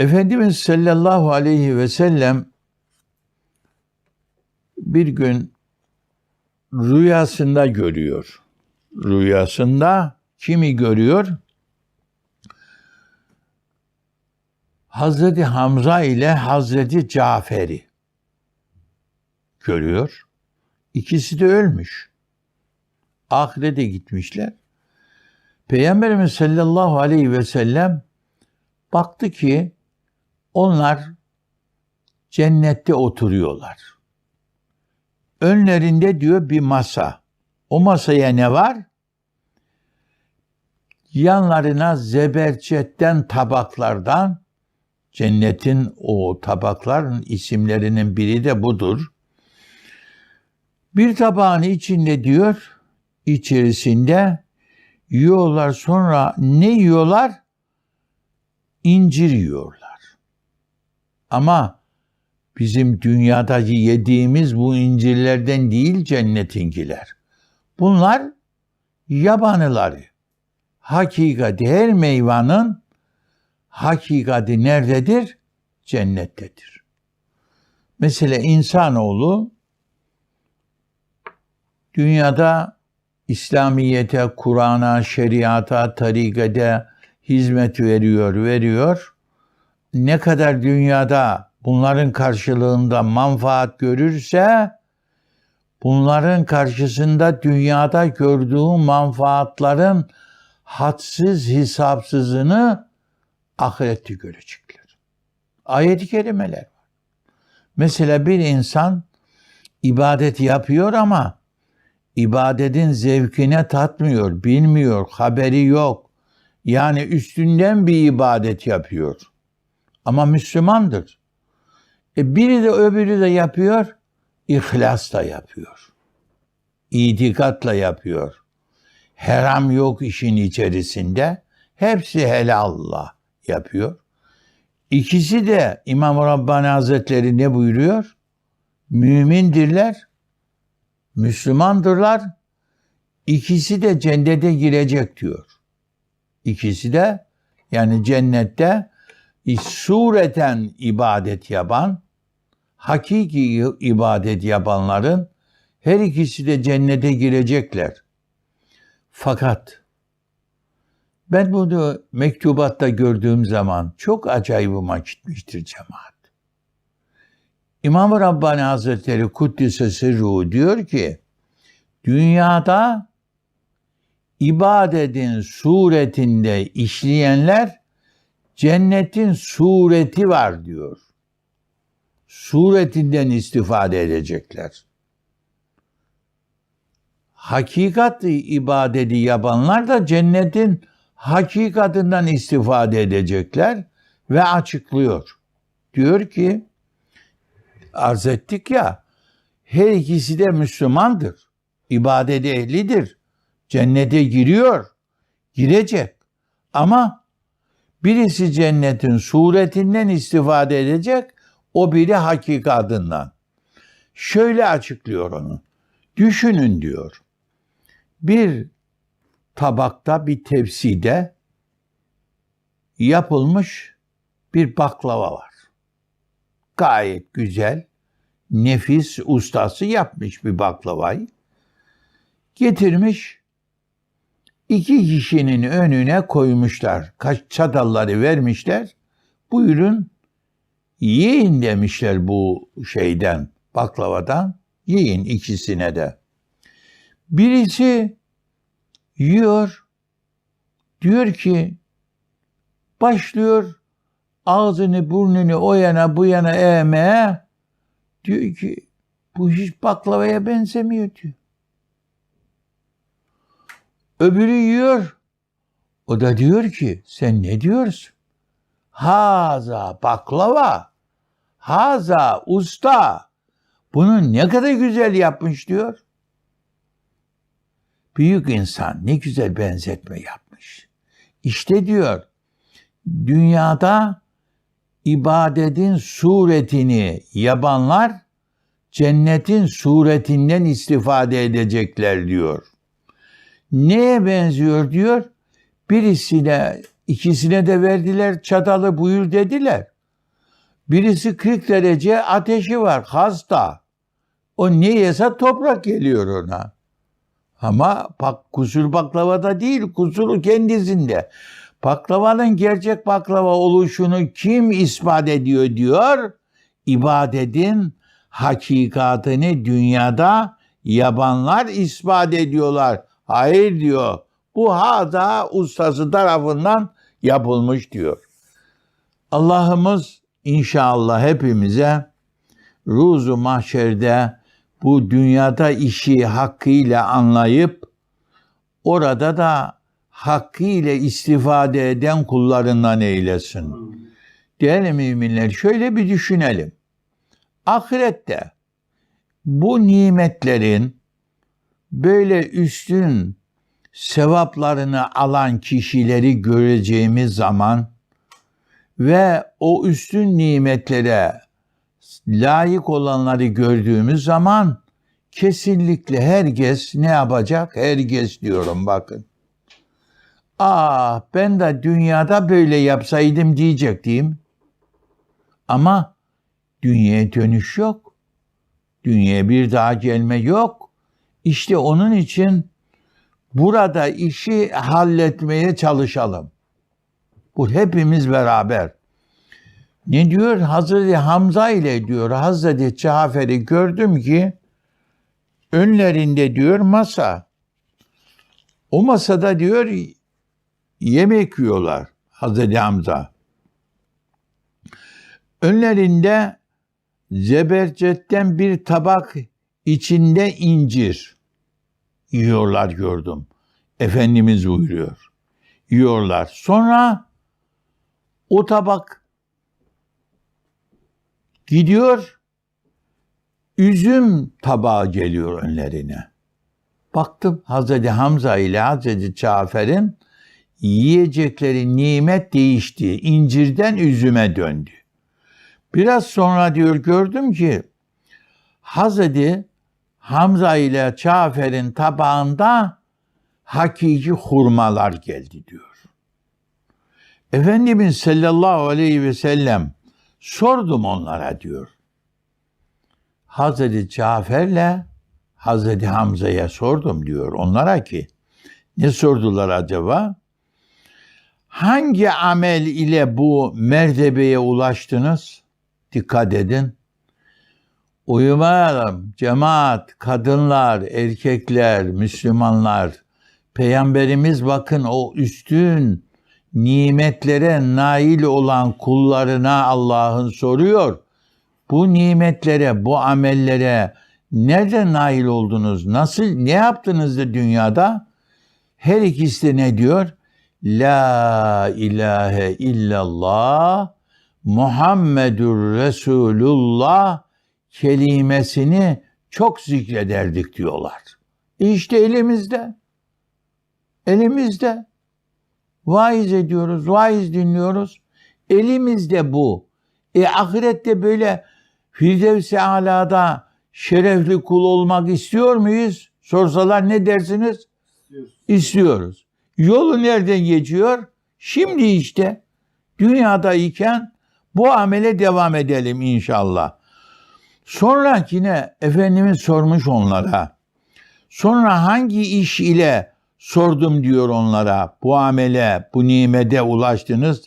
Efendimiz sallallahu aleyhi ve sellem bir gün rüyasında görüyor. Rüyasında kimi görüyor? Hazreti Hamza ile Hazreti Cafer'i görüyor. İkisi de ölmüş. Ahirete gitmişler. Peygamberimiz sallallahu aleyhi ve sellem baktı ki onlar cennette oturuyorlar. Önlerinde diyor bir masa. O masaya ne var? Yanlarına zebercetten tabaklardan cennetin o tabakların isimlerinin biri de budur. Bir tabağın içinde diyor içerisinde yiyorlar sonra ne yiyorlar? İncir yiyorlar. Ama bizim dünyadaki yediğimiz bu incirlerden değil cennetinkiler. Bunlar yabanıları. Hakikati her meyvanın hakikati nerededir? Cennettedir. Mesela insanoğlu dünyada İslamiyete, Kur'an'a, şeriata, tarikate hizmet veriyor, veriyor. Ne kadar dünyada bunların karşılığında manfaat görürse bunların karşısında dünyada gördüğü manfaatların hadsiz hesapsızını ahirette görecekler. Ayet-i kerimeler var. Mesela bir insan ibadet yapıyor ama ibadetin zevkine tatmıyor, bilmiyor, haberi yok. Yani üstünden bir ibadet yapıyor. Ama Müslümandır. E biri de öbürü de yapıyor, ihlasla yapıyor. İtikatla yapıyor. Haram yok işin içerisinde. Hepsi helalla yapıyor. İkisi de İmam Rabbani Hazretleri ne buyuruyor? Mümindirler, Müslümandırlar. İkisi de cennete girecek diyor. İkisi de yani cennette sureten ibadet yapan, hakiki ibadet yapanların her ikisi de cennete girecekler. Fakat ben bunu mektubatta gördüğüm zaman çok acayibıma gitmiştir cemaat. İmam-ı Rabbani Hazretleri Kuddisesi Ruhu diyor ki, dünyada ibadetin suretinde işleyenler cennetin sureti var diyor. Suretinden istifade edecekler. Hakikat ibadeti yapanlar da cennetin hakikatinden istifade edecekler ve açıklıyor. Diyor ki, arz ettik ya, her ikisi de Müslümandır. İbadet ehlidir. Cennete giriyor. Girecek. Ama birisi cennetin suretinden istifade edecek, o biri hakikatından. Şöyle açıklıyor onu. Düşünün diyor. Bir tabakta, bir tepside yapılmış bir baklava var. Gayet güzel, nefis ustası yapmış bir baklavayı. Getirmiş, iki kişinin önüne koymuşlar. Kaç çatalları vermişler. Buyurun yiyin demişler bu şeyden, baklavadan. Yiyin ikisine de. Birisi yiyor, diyor ki başlıyor ağzını burnunu o yana bu yana eğmeye diyor ki bu hiç baklavaya benzemiyor diyor. Öbürü yiyor. O da diyor ki sen ne diyorsun? Haza baklava. Haza usta. Bunu ne kadar güzel yapmış diyor. Büyük insan ne güzel benzetme yapmış. İşte diyor dünyada ibadetin suretini yabanlar cennetin suretinden istifade edecekler diyor. Neye benziyor diyor? Birisine ikisine de verdiler çatalı buyur dediler. Birisi 40 derece ateşi var hasta. O ne yese toprak geliyor ona. Ama bak kusur baklavada değil kusuru kendisinde. Baklavanın gerçek baklava oluşunu kim ispat ediyor diyor? İbadetin hakikatini dünyada yabanlar ispat ediyorlar. Hayır diyor. Bu hada ustası tarafından yapılmış diyor. Allah'ımız inşallah hepimize ruzu mahşerde bu dünyada işi hakkıyla anlayıp orada da hakkıyla istifade eden kullarından eylesin. Değerli müminler şöyle bir düşünelim. Ahirette bu nimetlerin böyle üstün sevaplarını alan kişileri göreceğimiz zaman ve o üstün nimetlere layık olanları gördüğümüz zaman kesinlikle herkes ne yapacak? Herkes diyorum bakın. Ah ben de dünyada böyle yapsaydım diyecek diyeyim. Ama dünyaya dönüş yok. Dünyaya bir daha gelme yok. İşte onun için burada işi halletmeye çalışalım. Bu hepimiz beraber. Ne diyor? Hazreti Hamza ile diyor Hazreti Cafer'i gördüm ki önlerinde diyor masa. O masada diyor yemek yiyorlar Hazreti Hamza. Önlerinde zebercetten bir tabak içinde incir yiyorlar gördüm. Efendimiz buyuruyor. Yiyorlar. Sonra o tabak gidiyor üzüm tabağı geliyor önlerine. Baktım Hazreti Hamza ile Hazreti Cafer'in yiyecekleri nimet değişti. İncirden üzüme döndü. Biraz sonra diyor gördüm ki Hazreti Hamza ile Cafer'in tabağında hakiki hurmalar geldi diyor. Efendimiz sallallahu aleyhi ve sellem sordum onlara diyor. Hazreti Cafer'le Hazreti Hamza'ya sordum diyor onlara ki ne sordular acaba? Hangi amel ile bu mertebeye ulaştınız? Dikkat edin. Uyumayalım. Cemaat, kadınlar, erkekler, Müslümanlar. Peygamberimiz bakın o üstün nimetlere nail olan kullarına Allah'ın soruyor. Bu nimetlere, bu amellere nerede nail oldunuz? Nasıl, ne yaptınız da dünyada? Her ikisi de ne diyor? La ilahe illallah Muhammedur Resulullah kelimesini çok zikrederdik diyorlar. İşte elimizde. Elimizde. Vaiz ediyoruz, vaiz dinliyoruz. Elimizde bu. E ahirette böyle Firdevs-i Ala'da şerefli kul olmak istiyor muyuz? Sorsalar ne dersiniz? İstiyoruz. İstiyoruz. Yolu nereden geçiyor? Şimdi işte dünyadayken bu amele devam edelim inşallah. Sonra yine Efendimiz sormuş onlara. Sonra hangi iş ile sordum diyor onlara. Bu amele, bu nimete ulaştınız.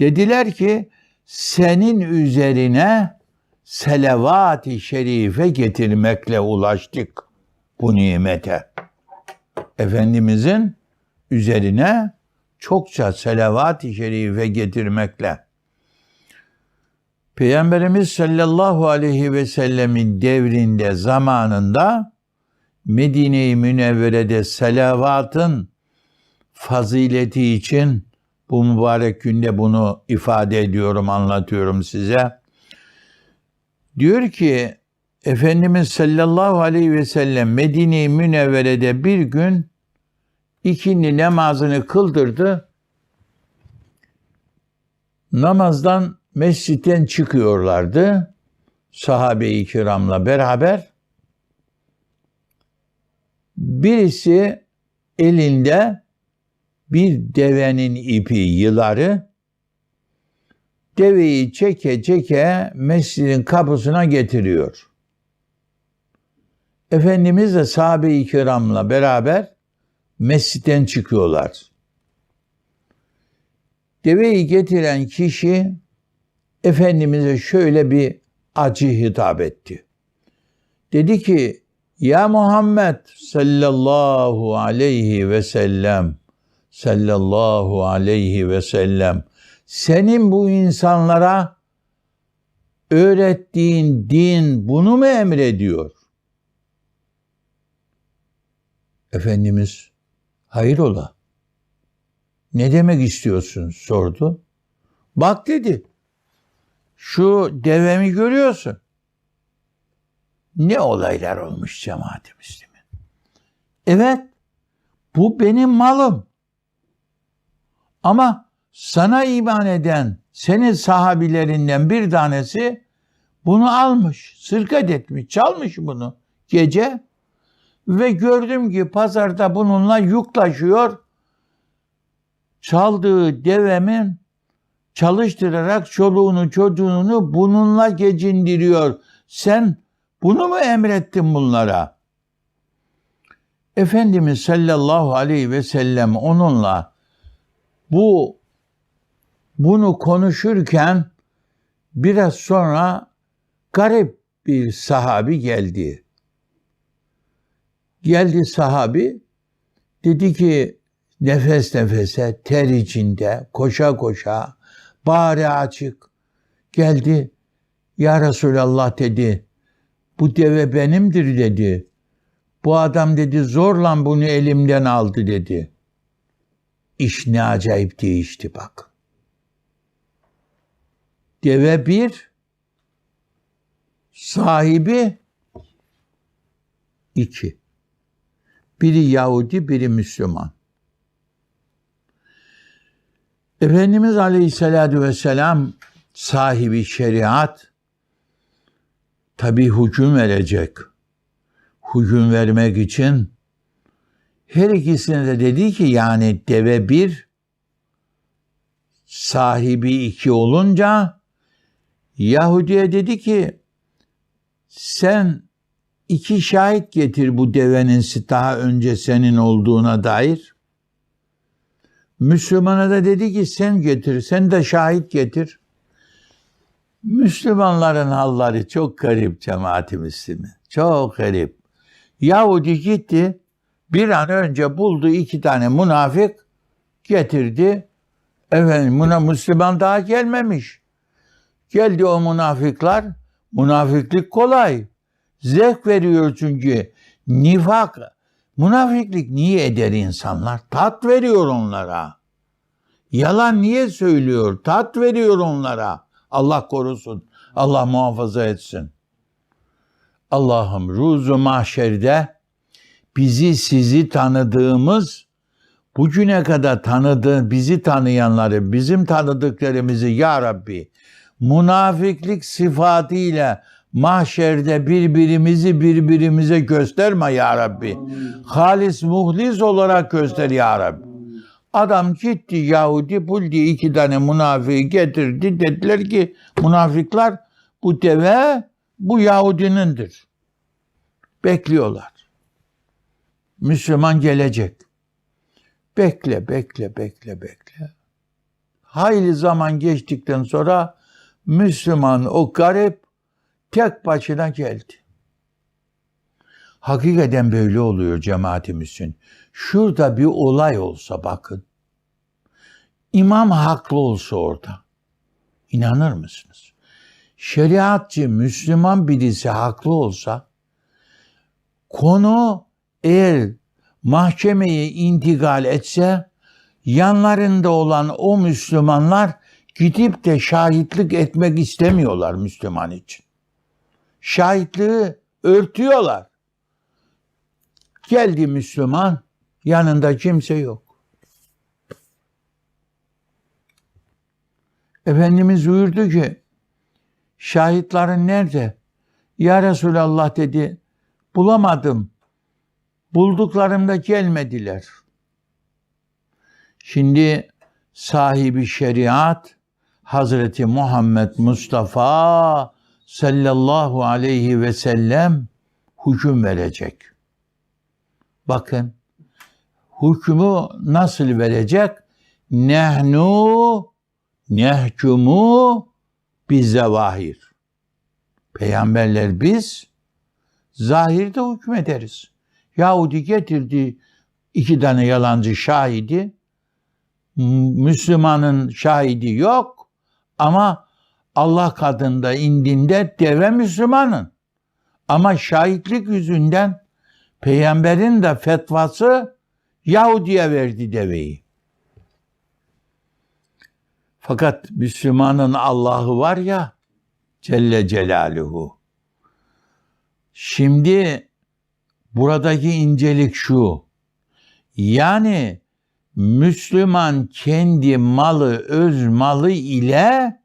Dediler ki senin üzerine selavat-ı şerife getirmekle ulaştık bu nimete. Efendimizin üzerine çokça selavat-ı şerife getirmekle. Peygamberimiz sallallahu aleyhi ve sellemin devrinde, zamanında Medine-i Münevvere'de selavatın fazileti için bu mübarek günde bunu ifade ediyorum, anlatıyorum size. Diyor ki Efendimiz sallallahu aleyhi ve sellem Medine-i Münevvere'de bir gün ikindi namazını kıldırdı. Namazdan mescitten çıkıyorlardı sahabe-i kiramla beraber. Birisi elinde bir devenin ipi yıları deveyi çeke çeke mescidin kapısına getiriyor. Efendimiz de sahabe-i kiramla beraber mescitten çıkıyorlar. Deveyi getiren kişi Efendimiz'e şöyle bir acı hitap etti. Dedi ki ya Muhammed sallallahu aleyhi ve sellem sallallahu aleyhi ve sellem senin bu insanlara öğrettiğin din bunu mu emrediyor? Efendimiz hayrola ne demek istiyorsun sordu. Bak dedi şu devemi görüyorsun. Ne olaylar olmuş cemaat-i Müslümin. Evet bu benim malım. Ama sana iman eden senin sahabilerinden bir tanesi bunu almış, sırkat etmiş, çalmış bunu gece ve gördüm ki pazarda bununla yuklaşıyor. Çaldığı devemin çalıştırarak çoluğunu çocuğunu bununla gecindiriyor. Sen bunu mu emrettin bunlara? Efendimiz sallallahu aleyhi ve sellem onunla bu bunu konuşurken biraz sonra garip bir sahabi geldi. Geldi sahabi dedi ki nefes nefese ter içinde koşa koşa bari açık geldi. Ya Resulallah dedi bu deve benimdir dedi. Bu adam dedi zorla bunu elimden aldı dedi. İş ne acayip değişti bak. Deve bir, sahibi iki. Biri Yahudi, biri Müslüman. Efendimiz Aleyhisselatü Vesselam sahibi şeriat tabi hüküm verecek. Hüküm vermek için her ikisine de dedi ki yani deve bir, sahibi iki olunca Yahudi'ye dedi ki sen iki şahit getir bu devenin daha önce senin olduğuna dair. Müslümana da dedi ki sen getir, sen de şahit getir. Müslümanların halları çok garip cemaati Müslümi. Çok garip. Yahudi gitti, bir an önce buldu iki tane münafık, getirdi. Efendim buna Müslüman daha gelmemiş. Geldi o münafıklar. Münafıklık kolay. Zevk veriyor çünkü. Nifak. Münafıklık niye eder insanlar? Tat veriyor onlara. Yalan niye söylüyor? Tat veriyor onlara. Allah korusun. Allah muhafaza etsin. Allah'ım ruzu mahşerde bizi sizi tanıdığımız bugüne kadar tanıdığı bizi tanıyanları bizim tanıdıklarımızı ya Rabbi münafıklık sıfatıyla mahşerde birbirimizi birbirimize gösterme ya Rabbi. Halis muhlis olarak göster ya Rabbi. Adam gitti Yahudi buldu iki tane münafığı getirdi. Dediler ki münafıklar bu deve bu Yahudinindir. Bekliyorlar. Müslüman gelecek. Bekle, bekle, bekle, bekle. Hayli zaman geçtikten sonra Müslüman o garip tek başına geldi. Hakikaten böyle oluyor cemaatimizin. Şurada bir olay olsa bakın. İmam haklı olsa orada. İnanır mısınız? Şeriatçı, Müslüman birisi haklı olsa konu eğer mahkemeye intikal etse yanlarında olan o Müslümanlar gidip de şahitlik etmek istemiyorlar Müslüman için. Şahitliği örtüyorlar. Geldi Müslüman, yanında kimse yok. Efendimiz buyurdu ki, şahitlerin nerede? Ya Resulallah dedi, bulamadım. Bulduklarımda gelmediler. Şimdi sahibi şeriat Hazreti Muhammed Mustafa sallallahu aleyhi ve sellem hüküm verecek. Bakın hükmü nasıl verecek? Nehnu nehkumu bizzevahir. Peygamberler biz zahirde hükmederiz. Yahudi getirdi iki tane yalancı şahidi. Müslümanın şahidi yok ama Allah kadında indinde deve Müslümanın. Ama şahitlik yüzünden peygamberin de fetvası Yahudi'ye verdi deveyi. Fakat Müslümanın Allah'ı var ya Celle Celaluhu. Şimdi buradaki incelik şu. Yani Müslüman kendi malı, öz malı ile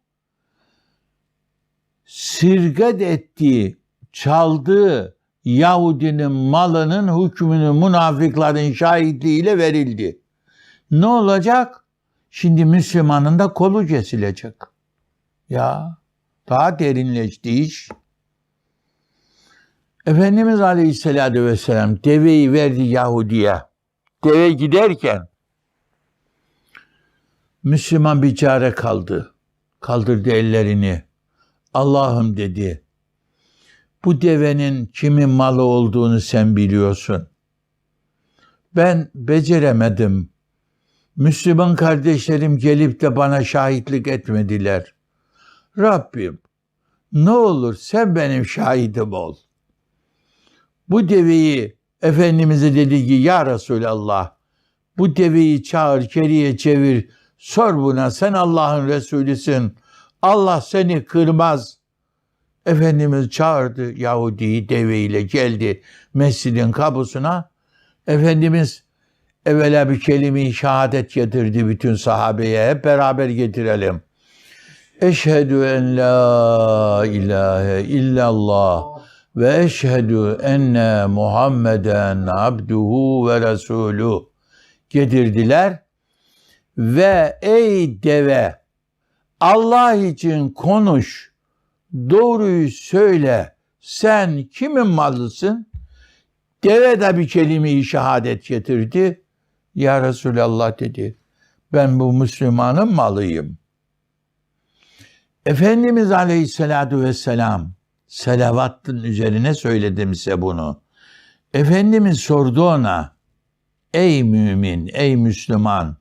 sirgat ettiği, çaldığı Yahudinin malının hükmünü münafıkların şahitliğiyle verildi. Ne olacak? Şimdi Müslümanın da kolu kesilecek. Ya daha derinleşti iş. Efendimiz Aleyhisselatü Vesselam deveyi verdi Yahudi'ye. Deve giderken Müslüman bir çare kaldı. Kaldırdı ellerini. Allah'ım dedi. Bu devenin kimin malı olduğunu sen biliyorsun. Ben beceremedim. Müslüman kardeşlerim gelip de bana şahitlik etmediler. Rabbim ne olur sen benim şahidim ol. Bu deveyi Efendimiz'e dedi ki ya Resulallah bu deveyi çağır geriye çevir sor buna sen Allah'ın Resulüsün. Allah seni kırmaz. Efendimiz çağırdı Yahudi'yi deveyle geldi mescidin kapısına. Efendimiz evvela bir kelime-i şehadet getirdi bütün sahabeye. Hep beraber getirelim. Eşhedü en la ilahe illallah ve eşhedü enne Muhammeden abduhu ve resulü getirdiler ve ey deve Allah için konuş doğruyu söyle sen kimin malısın? Deve de bir kelime-i şehadet getirdi. Ya Resulallah dedi ben bu Müslümanın malıyım. Efendimiz Aleyhisselatü Vesselam selavatın üzerine söyledim size bunu. Efendimiz sordu ona, ey mümin, ey Müslüman,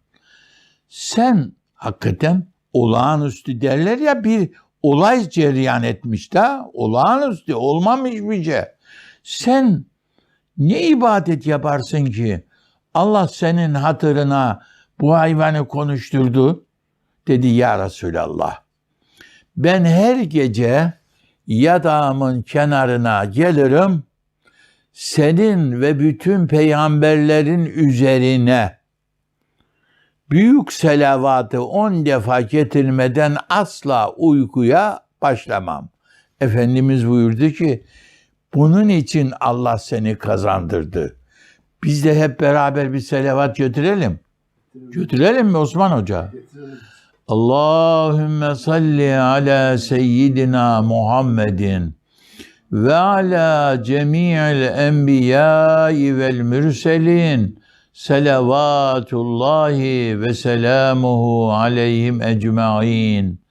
sen hakikaten olağanüstü derler ya bir olay cereyan etmiş de olağanüstü olmamış bir şey. Sen ne ibadet yaparsın ki Allah senin hatırına bu hayvanı konuşturdu dedi ya Resulallah. Ben her gece yatağımın kenarına gelirim senin ve bütün peygamberlerin üzerine büyük selavatı on defa getirmeden asla uykuya başlamam. Efendimiz buyurdu ki bunun için Allah seni kazandırdı. Biz de hep beraber bir selavat götürelim. Götürelim mi Osman Hoca? Allahümme salli ala seyyidina Muhammedin ve ala cemi'il enbiyai vel mürselin صلوات الله وسلامه عليهم أجمعين.